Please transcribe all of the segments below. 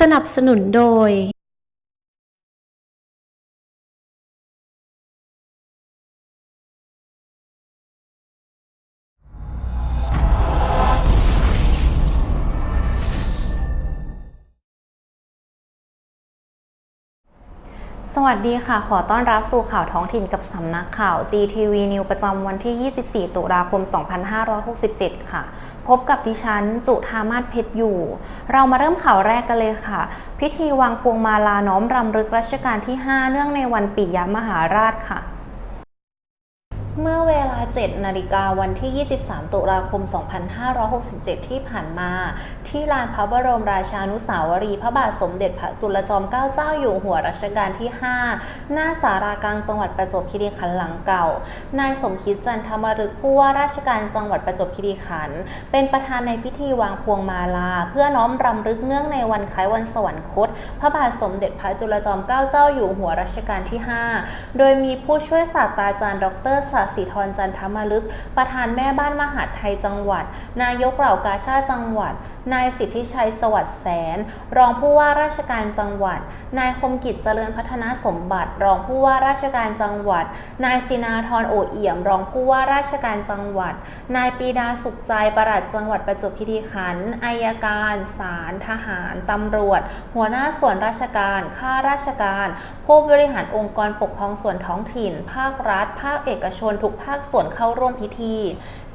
สนับสนุนโดย วัสดีค่ะ ขอต้อนรับสู่ข่าวท้องถิ่นกับสำนักข่าว GTV News ประจำวันที่ 24 ตุลาคม 2567 ค่ะ พบกับดิฉัน จุธามาศเพชรอยู่ เรามาเริ่มข่าวแรกกันเลยค่ะ พิธีวางพวงมาลาน้อมรำลึกรัชกาลที่ 5 เนื่องในวันปิยมหาราชค่ะ เมื่อเวลา 7 นาฬิกาวันที่ 23 ตุลาคม 2567 ที่ผ่านมา ที่ลานพระบรมราชานุสาวรีย์พระบาทสมเด็จพระจุลจอมเกล้าเจ้าอยู่หัวรัชกาลที่ 5 หน้าสารากลางจังหวัดประจวบคีรีขันธ์หลังเก่า นายสมคิดจันทมฤกผู้ว่าราชการจังหวัดประจวบคีรีขันธ์เป็นประธานในพิธีวางพวงมาลา เพื่อน้อมรำลึกเนื่องในวันคล้ายวันสวรรคต พระบาทสมเด็จพระจุลจอมเกล้าเจ้าอยู่หัวรัชกาลที่ 5 โดยมีผู้ช่วยศาสตราจารย์ ดรศาสธรจันทมลึก ประธานแม่บ้านมหาดไทยจังหวัด นายกเหล่ากาชาติจังหวัด นายสิทธิชัยสวัสดิ์แสน รองผู้ว่าราชการจังหวัด นายคมกิจเจริญพัฒนาสมบัติ รองผู้ว่าราชการจังหวัด นายศินาธรโอเอี่ยม รองผู้ว่าราชการจังหวัด นายปีดาสุขใจประหลัดจังหวัดประจวบคีรีขันธ์อายการศาลทหารตำรวจ หัวหน้าส่วนราชการข้าราชการ ผู้บริหารองค์กรปกครองส่วนท้องถิ่น ภาครัฐ ภาคเอกชนทุกภาคส่วนเข้าร่วมพิธี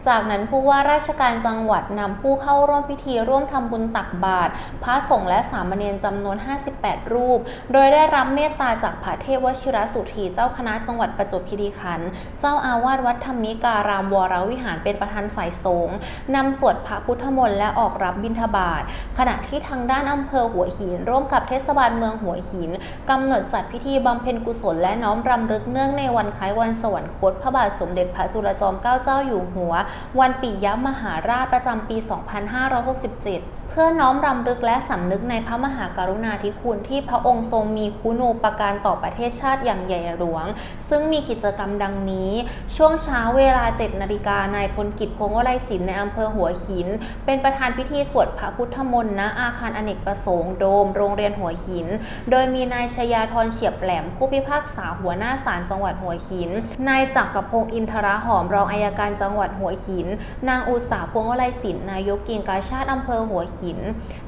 จากนั้นผู้ว่าราชการจังหวัดนำผู้เข้าร่วมพิธีร่วมทำบุญตักบาตรพระสงฆ์และสามเณรจำนวน 58 รูป โดยได้รับเมตตาจากพระเทพวชิรสุธีเจ้าคณะจังหวัดประจวบคีรีขันธ์เจ้าอาวาสวัดธรรมิการามวรวิหารเป็นประธานฝ่ายสงฆ์นำสวดพระพุทธมนต์และออกรับบิณฑบาตขณะที่ทางด้านอำเภอหัวหิน ร่วมกับเทศบาลเมืองหัวหินกำหนดจัดพิธีบำเพ็ญกุศลและน้อมรำลึกเนื่องในวันคล้ายวันสวรรคตพระบาทสมเด็จพระจุลจอมเกล้าเจ้าอยู่หัววันปิยมหาราชประจำปี 2567 พื่อน้อมรำลึกและสำนึกในพระมหากรุณาธิคุณที่พระองค์ทรงมีคุณูปการต่อประเทศชาติอย่างใหญ่หลวง ซึ่งมีกิจกรรมดังนี้ ช่วงเช้าเวลา 7 นาฬิกานายพลกิจพงศ์วลัยศิลป์ในอำเภอหัวหิน เป็นประธานพิธีสวดพระพุทธมนต์ณอาคารอเนกประสงค์โดม โรงเรียนหัวหิน โดยมีนายชยาธรเฉียบแหลม ผู้พิพากษาหัวหน้าศาลจังหวัดหัวหิน นายจักรพงศ์อินทราหอมรองอายการจังหวัดหัวหิน นางอุตสาพวงวลัยศิลป์นายกกิ่งกาชาติอำเภอหัวหิน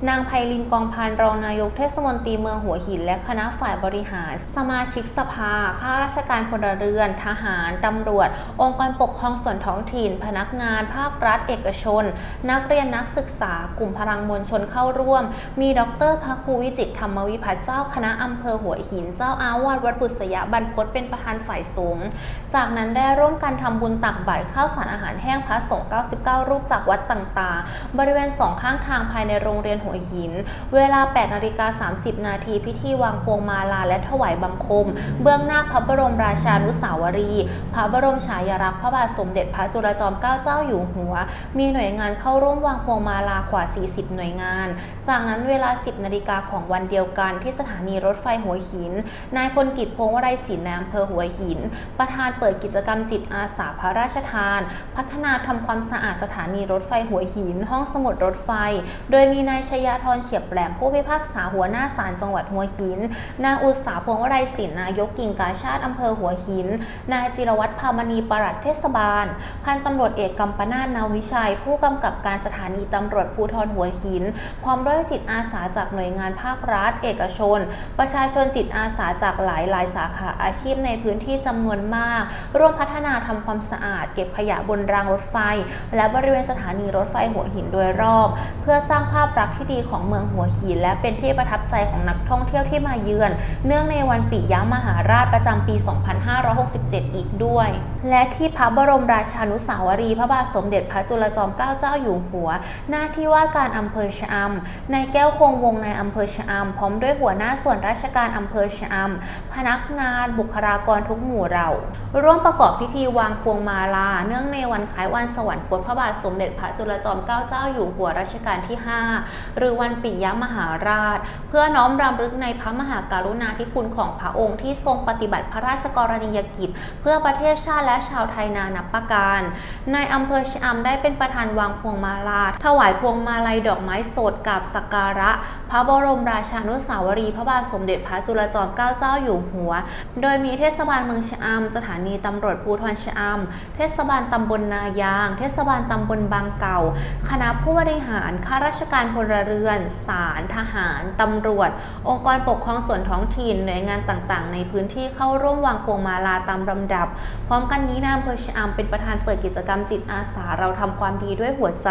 นางไพลินกองพันรองนายกเทศมนตรีเมืองหัวหิน และคณะฝ่ายบริหาร สมาชิกสภา ข้าราชการพลเรือน ทหาร ตำรวจ องค์กรปกครองส่วนท้องถิ่น พนักงาน ภาครัฐ เอกชน นักเรียนนักศึกษา กลุ่มพลังมวลชนเข้าร่วม มีดรพระครูวิจิตธรรมวิพัฒน์เจ้าคณะอำเภอหัวหิน เจ้าอาวาสวัดบุษยบรรพตเป็นประธานฝ่ายสงฆ์จากนั้นได้ร่วมกันทำบุญตักบาตรข้าวสารอาหารแห้งพระสงฆ์ 99 รูปจากวัดต่างๆ บริเวณสองข้างทางภายในโรงเรียนหัวหิน เวลา 8นาฬิกา30 นาทีพิธีวางพวงมาลาและถวายบังคม เบื้องหน้าพระบรมราชานุสาวรีย์พระบรมฉายาลักษณ์พระบาทสมเด็จพระจุลจอมเกล้าเจ้าอยู่หัว มีหน่วยงานเข้าร่วมวางพวงมาลากว่า 40 หน่วยงาน จากนั้นเวลา 10นาฬิกาของวันเดียวกันที่สถานีรถไฟหัวหิน นายพลกิจพงศ์วรัยศิลป์ในอำเภอหัวหิน ประธานเปิดกิจกรรมจิตอาสาพระราชทาน พัฒนาทำความสะอาดสถานีรถไฟหัวหิน ห้องสมุดรถไฟ โดยมีนายชยาธรเฉียบแหลมผู้พิพากษาหัวหน้าศาลจังหวัดหัวหิน นางอุตสาพวงวรัยศิลป์นายกกิ่งกาชาติอำเภอหัวหิน นายจิรวัตรพามณีปลัดเทศบาล พันตำรวจเอกกัมปนาทนาวิชัย ผู้กำกับการสถานีตำรวจภูธรหัวหิน พร้อมด้วยจิตอาสาจากหน่วยงานภาครัฐ เอกชน ประชาชนจิตอาสาจากหลายหลายสาขาอาชีพในพื้นที่จำนวนมาก ร่วมพัฒนาทำความสะอาด เก็บขยะบนรางรถไฟ และบริเวณสถานีรถไฟหัวหินโดยรอบ เพื่อสร้างภาพลักษณ์ที่ดีของเมืองหัวหิน และเป็นที่ประทับใจของนักท่องเที่ยวที่มาเยือน เนื่องในวันปิยมหาราชประจำปี 2567 อีกด้วย และที่พระบรมราชานุสาวรีย์พระบาทสมเด็จพระจุลจอมเกล้าเจ้าอยู่หัว หน้าที่ว่าการอำเภอชะอำนายแก้วคงวงในอำเภอชะอำพร้อมด้วยหัวหน้าส่วนราชการอำเภอชะอำพนักงานบุคลากรทุกหมู่เหล่าร่วมประกอบพิธีวางพวงมาลา เนื่องในวันคล้ายวันสวรรคตพระบาทสมเด็จพระจุลจอมเกล้าเจ้าอยู่หัวรัชกาลที่ 5 15หรือวันปิยมหาราช เพื่อน้อมรำลึกในพระมหากรุณาธิคุณของพระองค์ที่ทรงปฏิบัติพระราชกรณียกิจ เพื่อประเทศชาติและชาวไทยนานับประการ นายอำเภอชะอำได้เป็นประธานวางพวงมาลาถวายพวงมาลัยดอกไม้สดกับสักการะ พระบรมราชานุสาวรีพระบาทสมเด็จพระจุลจอมเกล้าเจ้าอยู่หัว โดยมีเทศบาลเมืองชะอำสถานีตำรวจภูธรชะอำเทศบาลตำบลนายาง เทศบาลตำบลบางเก่า คณะผู้บริหารข้าราชการพลเรือนศาลทหาร ตำรวจ องค์กรปกครองส่วนท้องถิ่นหน่วยงานต่างๆ ในพื้นที่เข้าร่วมวางพวงมาลาตามลำดับ พร้อมกันนี้นายอำเภอชะอำเป็นประธานเปิดกิจกรรมจิตอาสาเราทำความดีด้วยหัวใจ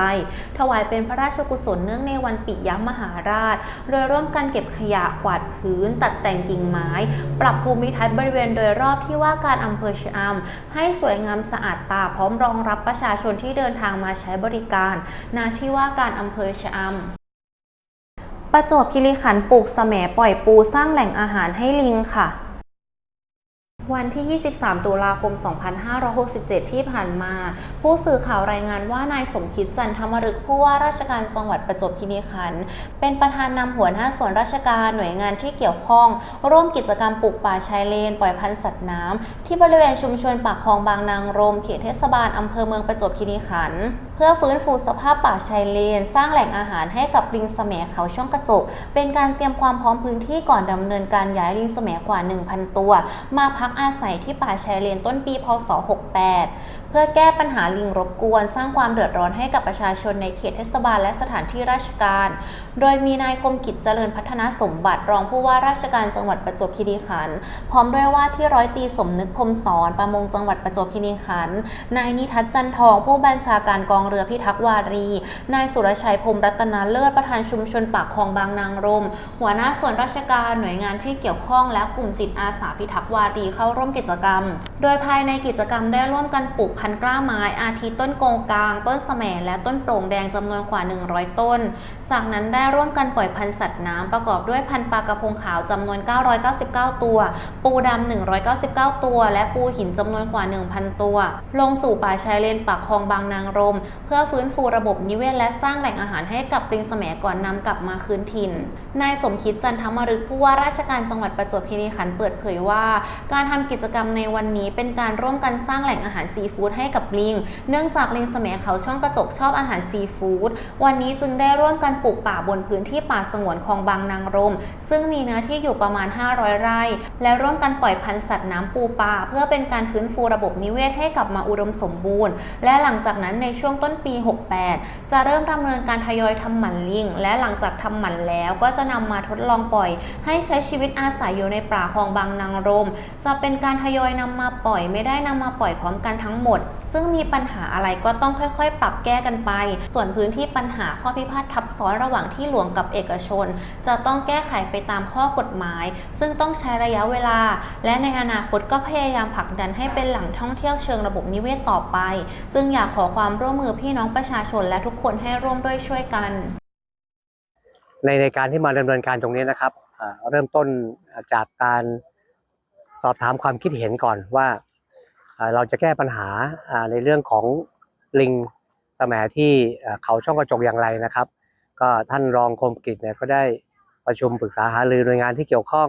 ถวายเป็นพระราชกุศลเนื่องในวันปิยมหาราช โดยร่วมกันเก็บขยะกวาดพื้น ตัดแต่งกิ่งไม้ ปรับภูมิทัศน์บริเวณโดยรอบที่ว่าการอำเภอชะอำให้สวยงามสะอาดตาพร้อมรองรับประชาชนที่เดินทางมาใช้บริการณที่ว่าการอำเภอชะอำประจวบคีรีขันธ์ปลูกแสมปล่อยปูสร้างแหล่งอาหารให้ลิงค่ะ วันที่ 23 ตุลาคม 2567 ที่ผ่านมา ผู้สื่อข่าวรายงานว่านายสมคิดจันทมฤกผู้ว่าราชการจังหวัดประจวบคีรีขันธ์เป็นประธานนำหัวหน้าส่วนราชการหน่วยงานที่เกี่ยวข้อง ร่วมกิจกรรมปลูกป่าชายเลน ปล่อยพันธุ์สัตว์น้ำที่บริเวณชุมชนปากคลองบางนางรมเขตเทศบาลอำเภอเมืองประจวบคีรีขันธ์เพื่อฟื้นฟูสภาพป่าชายเลน สร้างแหล่งอาหารให้กับลิงแสมเขาช่องกระจก เป็นการเตรียมความพร้อมพื้นที่ก่อนดำเนินการย้ายลิงแสมกว่า 1,000 ตัว มาพักอาศัยที่ป่าชายเลนต้นปี พศ 68 พื่อแก้ปัญหาลิงรบกวน สร้างความเดือดร้อนให้กับประชาชนในเขตเทศบาลและสถานที่ราชการ โดยมีนายคมกิจเจริญพัฒนาสมบัติ รองผู้ว่าราชการจังหวัดประจวบคีรีขันธ์พร้อมด้วยว่าที่ร้อยตีสมนึกพรมสอนประมงจังหวัดประจวบคีรีขันธ์นายนิทัศน์จันทอง ผู้บัญชาการกองเรือพิทักษ์วารี นายสุรชัยพรมรัตนาเลิศประธานชุมชนปากคลองบางนางรม หัวหน้าส่วนราชการหน่วยงานที่เกี่ยวข้องและกลุ่มจิตอาสาพิทักษ์วารีเข้าร่วมกิจกรรม โดยภายในกิจกรรมได้ร่วมกันปลูกพันกล้าไม้อาทิต้นโกงกลาง ต้นแสมและต้นโปร่งแดงจำนวนกว่า 100 ต้น จากนั้นได้ร่วมกันปล่อยพันธุ์สัตว์น้ำประกอบด้วยพันธุ์ปลากระพงขาวจำนวน 999 ตัว ปูดำ199 ตัว และปูหินจำนวนกว่า 1,000 ตัว ลงสู่ป่าชายเลนปากคลองบางนางรม เพื่อฟื้นฟูระบบนิเวศและสร้างแหล่งอาหารให้กับปลิงแสมก่อนนำกลับมาคืนถิ่น นายสมคิดจันทมฤกษ์ผู้ว่าราชการจังหวัดประจวบคีรีขันธ์เปิดเผยว่า การทำกิจกรรมในวันนี้เป็นการร่วมกันสร้างแหล่งอาหารซีฟู้ดให้กับลิง เนื่องจากลิงสมัยเขาช่องกระจกชอบอาหารซีฟู้ด วันนี้จึงได้ร่วมกันปลูกป่าบนพื้นที่ป่าสงวนคลองบางนางรม ซึ่งมีเนื้อที่อยู่ประมาณ 500 ไร่ และร่วมกันปล่อยพันธุ์สัตว์น้ำปูปลาเพื่อเป็นการฟื้นฟูระบบนิเวศให้กลับมาอุดมสมบูรณ์ และหลังจากนั้นในช่วงต้นปี 68 จะเริ่มดำเนินการทยอยทำหมันลิง และหลังจากทำหมันแล้วก็จะนำมาทดลองปล่อย ให้ใช้ชีวิตอาศัยอยู่ในป่าคลองบางนางรม จะเป็นการทยอยนำมาปล่อยไม่ได้นำมาปล่อยพร้อมกันทั้งหมด ซึ่งมีปัญหาอะไรก็ต้องค่อยๆ ปรับแก้กันไป ส่วนพื้นที่ปัญหาข้อพิพาททับซ้อนระหว่างที่หลวงกับเอกชน จะต้องแก้ไขไปตามข้อกฎหมาย ซึ่งต้องใช้ระยะเวลา และในอนาคตก็พยายามผลักดันให้เป็นแหล่งท่องเที่ยวเชิงระบบนิเวศต่อไป จึงอยากขอความร่วมมือพี่น้องประชาชนและทุกคนให้ร่วมด้วยช่วยกัน ในในการที่มาดำเนินการตรงนี้นะครับเริ่มต้นจากการสอบถามความคิดเห็นก่อนว่า เราจะแก้ปัญหาในเรื่องของลิงสมัยที่เขาช่องกระจกอย่างไรนะครับ ก็ท่านรองคมกิจเนี่ยก็ได้ประชุมปรึกษาหารือหน่วยงานที่เกี่ยวข้อง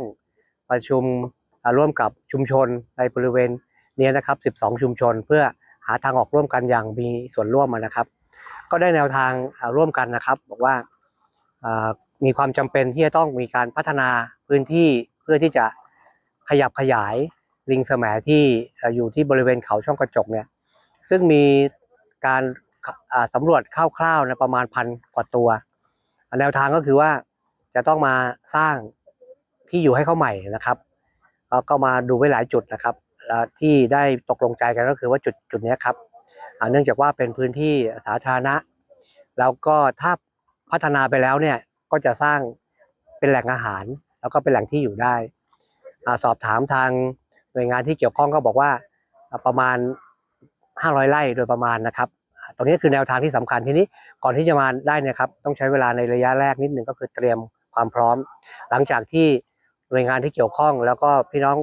ประชุมร่วมกับชุมชนในบริเวณเนี้นะครับ 12 ชุมชน เพื่อหาทางออกร่วมกันอย่างมีส่วนร่วมนะครับ ก็ได้แนวทางร่วมกันนะครับ บอกว่าอ่ามีความจำเป็นที่จะต้องมีการพัฒนาพื้นที่เพื่อที่จะขยับขยาย ลิงสมที่อยู่ที่บริเวณเขาช่องกระจกเนี่ยซึ่งมีการสำรวจคร่าวๆนะประมาณพันกว่าตัว แนวทางก็คือว่าจะต้องมาสร้างที่อยู่ให้เขาใหม่นะครับแล้วก็มาดูไว้หลายจุดนะครับที่ได้ตกลงใจกันก็คือว่าจุดจุดนี้ครับเนื่องจากว่าเป็นพื้นที่สาธารณะ แล้วก็ถ้าพัฒนาไปแล้วเนี่ยก็จะสร้างเป็นแหล่งอาหาร แล้วก็เป็นแหล่งที่อยู่ได้อสอบถามทาง หน่วยงานที่เกี่ยวข้องก็บอกว่าประมาณ 500 ไร่โดยประมาณนะครับ ตรงนี้คือแนวทางที่สำคัญทีนี้ก่อนที่จะมาได้นี่ยครับ ต้องใช้เวลาในระยะแรกนิดหนึ่งก็คือเตรียมความพร้อม หลังจากที่หน่วยงานที่เกี่ยวข้อง แล้วก็พี่น้อง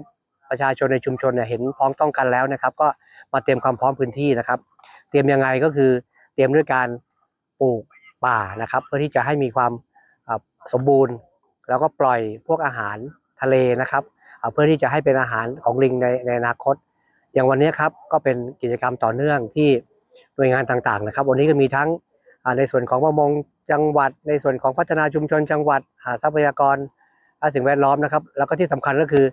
ประชาชนในชุมชนเนี่ยเห็นพ้องต้องกันแล้วนะครับ ก็มาเตรียมความพร้อมพื้นที่นะครับ เตรียมยังไงก็คือเตรียมด้วยการปลูกป่านะครับ เพื่อที่จะให้มีความสมบูรณ์ แล้วก็ปล่อยพวกอาหารทะเลนะครับ เพื่อที่จะให้เป็นอาหารของลิงในในอนาคต อย่างวันนี้ครับก็เป็นกิจกรรมต่อเนื่องที่หน่วยงานต่างๆนะครับ วันนี้ก็มีทั้งในส่วนของประมงจังหวัด ในส่วนของพัฒนาชุมชนจังหวัดอ่าทรัพยากรสิ่งแวดล้อมนะครับ แล้วก็ที่สำคัญก็คือ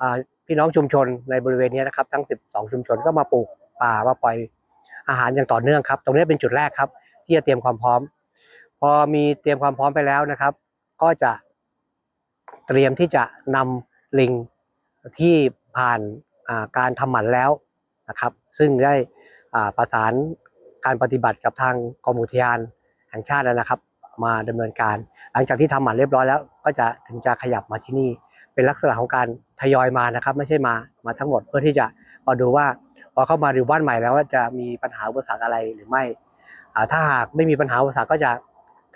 อพี่น้องชุมชนในบริเวณนี้นะครับ ทั้ง 12 ชุมชนก็มาปลูกป่ามาปล่อยอาหารอย่างต่อเนื่องครับ ตรงนี้เป็นจุดแรกครับ ที่จะเตรียมความพร้อม พอมีเตรียมความพร้อมไปแล้วนะครับ ก็จะเตรียมที่จะนำลิง ที่ผ่านการทำหมันแล้วนะครับ ซึ่งได้ประสานการปฏิบัติกับทางกรมอุทยานแห่งชาติแล้วนะครับ มาดำเนินการ หลังจากที่ทำหมันเรียบร้อยแล้ว ก็จะถึงจะขยับมาที่นี่ เป็นลักษณะของการทยอยมานะครับ ไม่ใช่มามาทั้งหมดเพื่อที่จะมาดูว่าพอเข้ามาอยู่บ้านใหม่แล้วว่าจะมีปัญหาอุปสรรคอะไรหรือไม่อ่าถ้าหากไม่มีปัญหาอุปสรรคก็จะ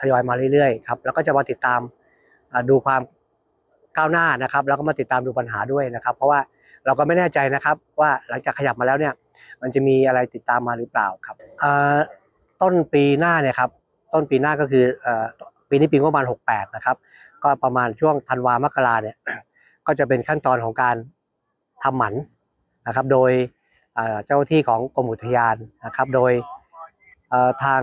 ทยอยมาเรื่อยๆครับแล้วก็จะมาติดตามดูความ ก้าวหน้านะครับแล้วก็มาติดตามดูปัญหาด้วยนะครับ เพราะว่าเราก็ไม่แน่ใจนะครับ ว่าหลังจากขยับมาแล้วเนี่ย มันจะมีอะไรติดตามมาหรือเปล่าครับต้นปีหน้าเนี่ยครับต้นปีหน้าก็คืออปีนี้ปีงบประมาณ 68 นะครับ ก็ประมาณช่วงธันวามกราเนี่ยก็จะเป็นขั้นตอนของการทำหมันนะครับ โดยเจ้าที่ของกรมอุทยานนะครับ โดยทาง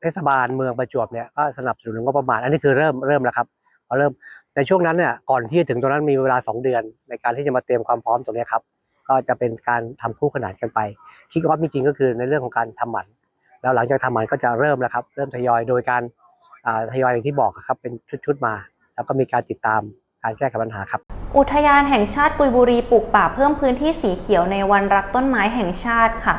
เทศบาลเมืองประจวบเนี่ยก็สนับสนุนงบประมาณ อันนี้คือเริ่มเริ่มแล้วครับพอเริ่ม ในช่วงนั้นเนี่ยก่อนที่จะถึงตรงนั้นมีเวลา 2 เดือน ในการที่จะมาเตรียมความพร้อมตรงนี้ครับ ก็จะเป็นการทำคู่ขนานกันไปคิกออฟจริงๆก็คือในเรื่องของการทำหมันแล้วหลังจากทำหมันก็จะเริ่มแล้วครับ เริ่มทยอยโดยการทยอยอย่างที่บอกครับเป็นชุดๆมา แล้วก็มีการติดตามการแก้ไขปัญหาครับ อุทยานแห่งชาติกุยบุรีปลูกป่าเพิ่มพื้นที่สีเขียวในวันรักต้นไม้แห่งชาติค่ะ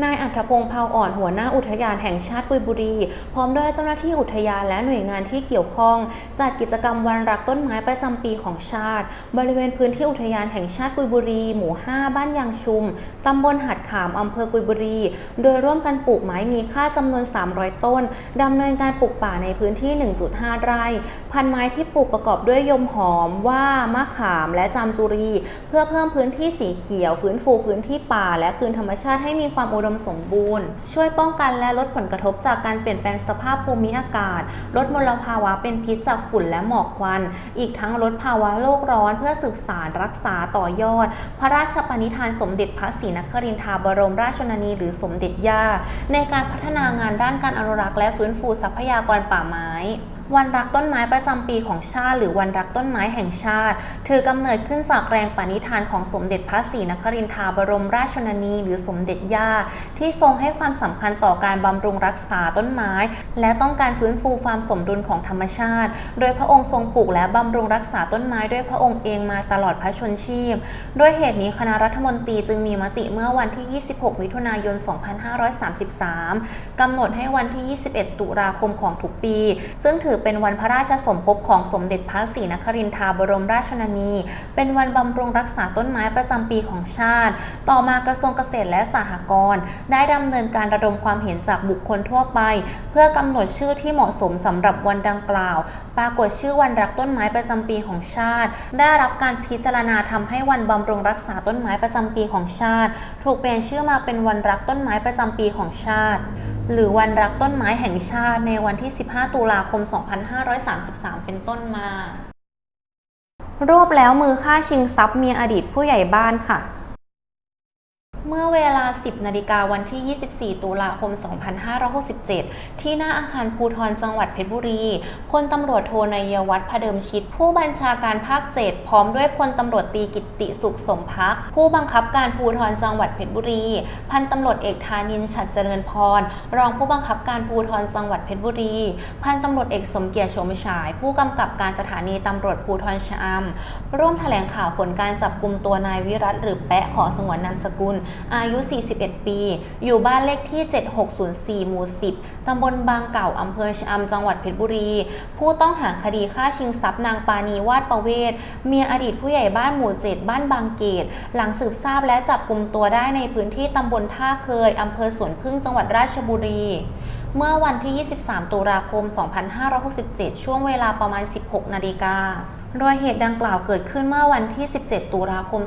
นายอัธพงศ์เผาอ่อนหัวหน้าอุทยานแห่งชาติกุยบุรี พร้อมด้วยเจ้าหน้าที่อุทยานและหน่วยงานที่เกี่ยวข้อง จัดกิจกรรมวันรักต้นไม้ประจำปีของชาติ บริเวณพื้นที่อุทยานแห่งชาติกุยบุรี หมู่ 5 บ้านยางชุม ตำบลหัดขามอำเภอกุยบุรี โดยร่วมกันปลูกไม้มีค่าจำนวน 300 ต้นดำเนินการปลูกป่าในพื้นที่ 1.5 ไร่ พันไม้ที่ปลูกประกอบด้วยยมหอมว่ามะขามและจามจุรี เพื่อเพิ่มพื้นที่สีเขียว ฟื้นฟูพื้นที่ป่า และคืนธรรมชาติให้มีความอุดมสมบูรณ์ ช่วยป้องกันและลดผลกระทบจากการเปลี่ยนแปลงสภาพภูมิอากาศ ลดมลภาวะเป็นพิษจากฝุ่นและหมอกควัน อีกทั้งลดภาวะโลกร้อนเพื่อสืบสารรักษาต่อยอด พระราชปณิธานสมเด็จพระศรีนครินทราบรมราชชนนีหรือสมเด็จย่า ในการพัฒนางานด้านการอนุรักษ์และฟื้นฟูทรัพยากรป่าไม้ วันรักต้นไม้ประจำปีของชาติ หรือวันรักต้นไม้แห่งชาติ ถือกำเนิดขึ้นจากแรงปณิธานของสมเด็จพระศรีนครินทราบรมราชชนนี หรือสมเด็จย่า ที่ทรงให้ความสำคัญต่อการบำรุงรักษาต้นไม้ และต้องการฟื้นฟูความสมดุลของธรรมชาติ โดยพระองค์ทรงปลูกและบำรุงรักษาต้นไม้ด้วยพระองค์เองมาตลอดพระชนชีพ ด้วยเหตุนี้คณะรัฐมนตรีจึงมีมติเมื่อวันที่ 26 มิถุนายน 2533 กำหนดให้วันที่ 21 ตุลาคมของทุกปี ซึ่งถือเป็นวันพระราชสมภพของสมเด็จพระศรีนครินทราบรมราชชนนี เป็นวันบำรุงรักษาต้นไม้ประจำปีของชาติ ต่อมากระทรวงเกษตรและสหกรณ์ได้ดำเนินการระดมความเห็นจากบุคคลทั่วไป เพื่อกำหนดชื่อที่เหมาะสมสำหรับวันดังกล่าว ปรากฏชื่อวันรักต้นไม้ประจำปีของชาติ ได้รับการพิจารณาทำให้วันบำรุงรักษาต้นไม้ประจำปีของชาติ ถูกเปลี่ยนชื่อมาเป็นวันรักต้นไม้ประจำปีของชาติ หรือวันรักต้นไม้แห่งชาติในวันที่ 15 ตุลาคม 2533 เป็นต้นมารวบแล้วมือฆ่าชิงทรัพย์เมียอดีตผู้ใหญ่บ้านค่ะ เมื่อเวลา 10 นาฬิกาวันที่ 24 ตุลาคม 2567 ที่หน้าอาคารภูทรจังหวัดเพชรบุรีพลตำรวจโทนายวัฒน์พเดิมชิตผู้บัญชาการภาค 7 พร้อมด้วยพลตำรวจตีกิตติสุขสมพัก ผู้บังคับการภูทรจังหวัดเพชรบุรี พันตำรวจเอกธานินฉัดเจริญพร รองผู้บังคับการภูทรจังหวัดเพชรบุรี พันตำรวจเอกสมเกียรติชมฉาย ผู้กำกับการสถานีตำรวจภูทรชะอำร่วมแถลงข่าวผลการจับกลุ่มตัวนายวิรัตหรือแปะขอสงวนนามสกุลอายุ 41 ปี อยู่บ้านเลขที่ 7604 หมู่ 10 ตำบลบางเก่าอำเภอชะอำจังหวัดเพชรบุรี ผู้ต้องหาคดีฆ่าชิงทรัพย์นางปานีวาดประเวศ เมียอดีตผู้ใหญ่บ้านหมู่ 7 บ้านบางเกต หลังสืบทราบและจับกลุ่มตัวได้ในพื้นที่ตำบลท่าเคยอำเภอสวนพึ่งจังหวัดราชบุรีเมื่อวันที่ 23 ตุลาคม 2567 ช่วงเวลาประมาณ 16 นาฬิกา โดยเหตุดังกล่าวเกิดขึ้นเมื่อวันที่ 17 ตุลาคม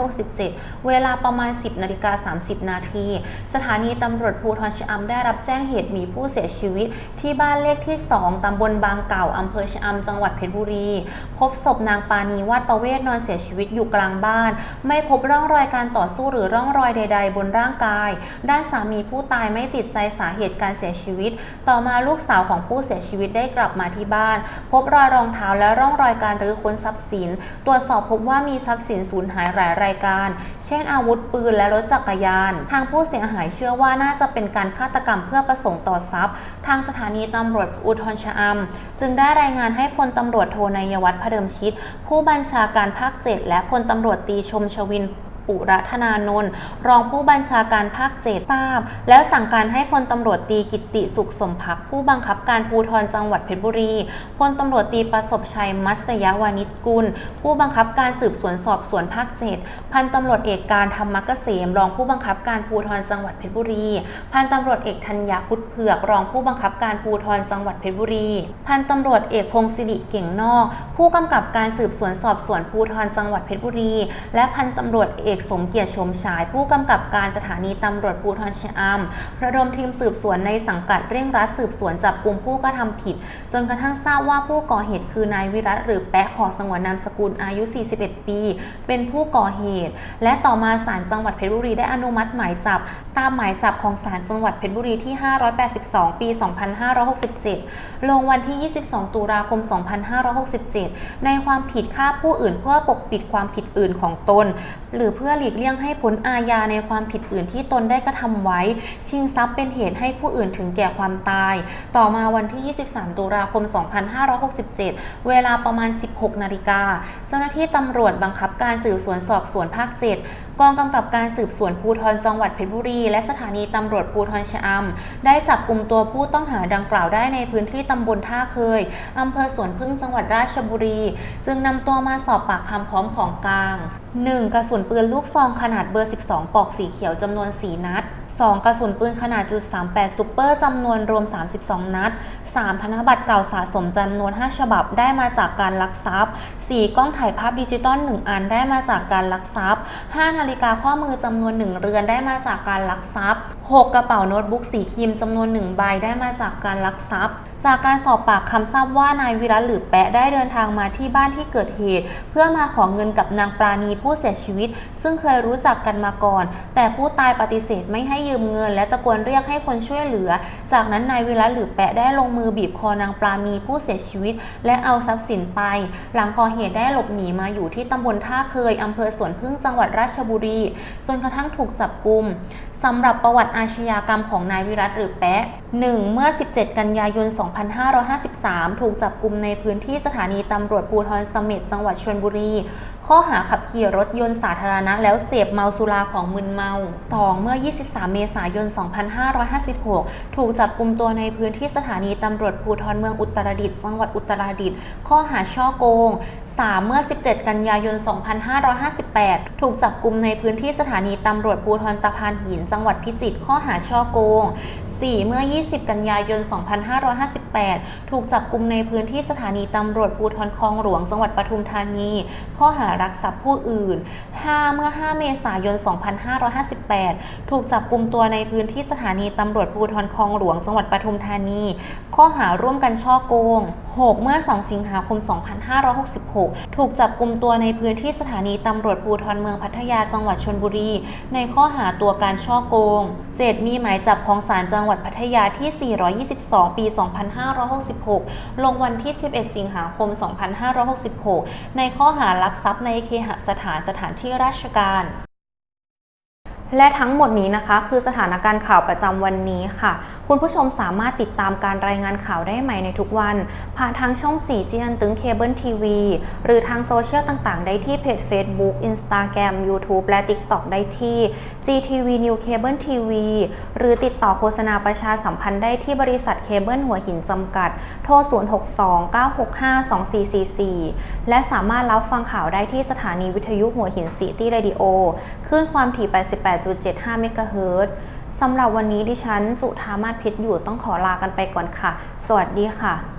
2567 เวลาประมาณ 10นาฬิกา30 นาที สถานีตำรวจภูธรชะอำได้รับแจ้งเหตุมีผู้เสียชีวิต ที่บ้านเลขที่ 2 ตำบลบางเก่า อำเภอชะอำจังหวัดเพชรบุรี พบศพนางปานีวาดประเวศนอนเสียชีวิตอยู่กลางบ้าน ไม่พบร่องรอยการต่อสู้หรือร่องรอยใด ๆ บนร่างกาย ด้านสามีผู้ตายไม่ติดใจสาเหตุการเสียชีวิต ต่อมาลูกสาวของผู้เสียชีวิตได้กลับมาที่บ้าน พบรอยรองเท้าและร่องรอยการรื้อค้นทรัพย์สิน ตรวจสอบพบว่ามีทรัพย์สินสูญหายหลายรายการ เช่นอาวุธปืนและรถจักรยาน ทางผู้เสียหายเชื่อว่าน่าจะเป็นการฆาตกรรมเพื่อประสงค์ต่อทรัพย์ ทางสถานีตำรวจอุทรชะอำจึงได้รายงานให้พลตำรวจโทนายวัฒน์พเดิมชิต ผู้บัญชาการภาค 7 และพลตำรวจตีชมชวิน ปุรัธนานนท์รองผู้บัญชาการภาคเจ็ดทราบ แล้วสั่งการให้พลตำรวจตีกิติสุขสมภักผู้บังคับการภูธรจังหวัดเพชรบุรีพลตำรวจตีประสบชัยมัสยวานิชกุล ผู้บังคับการสืบสวนสอบสวนภาคเจ็ดพันตำรวจเอกการธรรมกเกษมรองผู้บังคับการภูธรจังหวัดเพชรบุรี พันตำรวจเอกธัญญาคุดเผือกรองผู้บังคับการภูธรจังหวัดเพชรบุรี พันตำรวจเอกพงศิริเก่งนอก ผู้กำกับการสืบสวนสอบสวนภูธรจังหวัดเพชรบุรี และพันตำรวจเอกสมเกียรติชมฉาย ผู้กำกับการสถานีตำรวจภูธรชะอำระดมทีมสืบสวนในสังกัดเร่งรัดสืบสวนจับกลุ่มผู้กระทำผิด จนกระทั่งทราบว่าผู้ก่อเหตุคือนายวิรัตหรือแปะขอสงวนนามสกุลอายุ 41 ปี เป็นผู้ก่อเหตุ และต่อมาศาลจังหวัดเพชรบุรีได้อนุมัติหมายจับ ตามหมายจับของศาลจังหวัดเพชรบุรีที่ 582 ปี 2567 ลงวันที่ 22 ตุลาคม 2567 ในความผิดฆ่าผู้อื่นเพื่อปกปิดความผิดอื่นของตน หรือเพื่อื่อหลีกเลี่ยงให้ผลอาญาในความผิดอื่นที่ตนได้กระทำไว้ ชิงทรัพย์เป็นเหตุให้ผู้อื่นถึงแก่ความตาย ต่อมาวันที่ 23 ตุลาคม 2567 เวลาประมาณ 16 นาฬิกา เจ้าหน้าที่ตำรวจบังคับการสืบสวนสอบสวนภาค 7 กองกำกับการสืบสวนภูธรจังหวัดเพชรบุรี และสถานีตำรวจภูธรชะอำได้จับกลุ่มตัวผู้ต้องหาดังกล่าวได้ในพื้นที่ตำบลท่าเคยอำเภอสวนพึ่งจังหวัดราชบุรี จึงนำตัวมาสอบปากคำพร้อมของกลาง 1. กระสุนปืนลูกซองขนาดเบอร์ 12 ปลอกสีเขียวจำนวน 4 นัด 2. กระสุนปืนขนาดจุด38ซุปเปอร์จำนวนรวม 32 นัด 3. ธนบัตรเก่าสะสมจำนวน 5 ฉบับได้มาจากการลักทรัพย์ 4. กล้องถ่ายภาพดิจิตอล1อันได้มาจากการลักทรัพย์ 5 นาฬิกาข้อมือจำนวน 1 เรือนได้มาจากการลักทรัพย์ 6 กระเป๋าโน้ตบุ๊กสีครีมจำนวน 1 ใบได้มาจากการลักทรัพย์ จากการสอบปากคำทราบว่านายวิรัตหรือแปะได้เดินทางมาที่บ้านที่เกิดเหตุ เพื่อมาขอเงินกับนางปราณีผู้เสียชีวิต ซึ่งเคยรู้จักกันมาก่อน แต่ผู้ตายปฏิเสธไม่ให้ยืมเงิน และตะโกนเรียกให้คนช่วยเหลือ จากนั้นนายวิรัตหรือแปะได้ลงมือบีบคอนางปราณีผู้เสียชีวิต และเอาทรัพย์สินไป หลังก่อเหตุได้หลบหนีมาอยู่ที่ตำบลท่าเคยอำเภอสวนพึ่งจังหวัดราชบุรี จนกระทั่งถูกจับกุมสำหรับประวัติอาชญากรรมของนายวิรัตหรือแปะ 1. เมื่อ 17 กันยายน 2553 ถูกจับกลุมในพื้นที่สถานีตำรวจภูทรสม็จจังหวัดชลบุรี ข้อหาขับขี่รถยนต์สาธารณะแล้วเสพเมาสุราของมึนเมา 2. เมื่อ 23 เมษายน 2556 ถูกจับกลุมตัวในพื้นที่สถานีตำรวจภูธรเมืองอุตรดิตถ์จังหวัดอุตรดิตถ์ข้อหาช่อโกง 3. เมื่อ 17 กันยายน 2558 ถูกจับกลุมในพื้นที่สถานีตำรวจภูธรตะพานหิน จังหวัดพิจิตรข้อหาช่อโกง 4. เมื่อ 20 กันยายน 2558 ถูกจับกลุมในพื้นที่สถานีตำรวจภูธรคลองหลวง จังหวัดปทุมธานี ข้อหารักทรัพย์ผู้อื่น 5. เมื่อ 5 เมษายน 2558 ถูกจับกลุ่มตัวในพื้นที่สถานีตำรวจภูธรคลองหลวงจังหวัดปทุมธานี ข้อหาร่วมกันช่อโกง 6. เมื่อ 2 สิงหาคม 2566 ถูกจับกลุมตัวในพื้นที่สถานีตำรวจภูธรเมืองพัทยาจังหวัดชลบุรี ในข้อหาตัวการช่อโกง 7. มีหมายจับของศาลจังหวัดพัทยาที่ 422 ปี 2566 ลงวันที่ 11 สิงหาคม 2566 ในข้อหารักทรัพย์ในเคหสถานสถานที่ราชการ และทั้งหมดนี้นะคะ คือสถานการณ์ข่าวประจำวันนี้ค่ะ คุณผู้ชมสามารถติดตามการรายงานข่าวได้ใหม่ในทุกวัน ผ่านทางช่อง 4 จียนตึงเคเบิลทีวีหรือทางโซเชียลต่างๆ ได้ที่เพจ Facebook Instagram YouTube และ TikTok ได้ที่ GTV New Cable TV หรือติดต่อโฆษณาประชาสัมพันธ์ได้ที่บริษัทเคเบิลหัวหินจำกัด โทร 062-965-2444 และสามารถรับฟังข่าวได้ที่สถานีวิทยุหัวหินซิตี้เรดิโอคลื่นความถี่88 8.75 เมกะเฮิรตซ์สำหรับวันนี้ดิฉันจุธามาศพิษอยู่ต้องขอลากันไปก่อนค่ะ สวัสดีค่ะ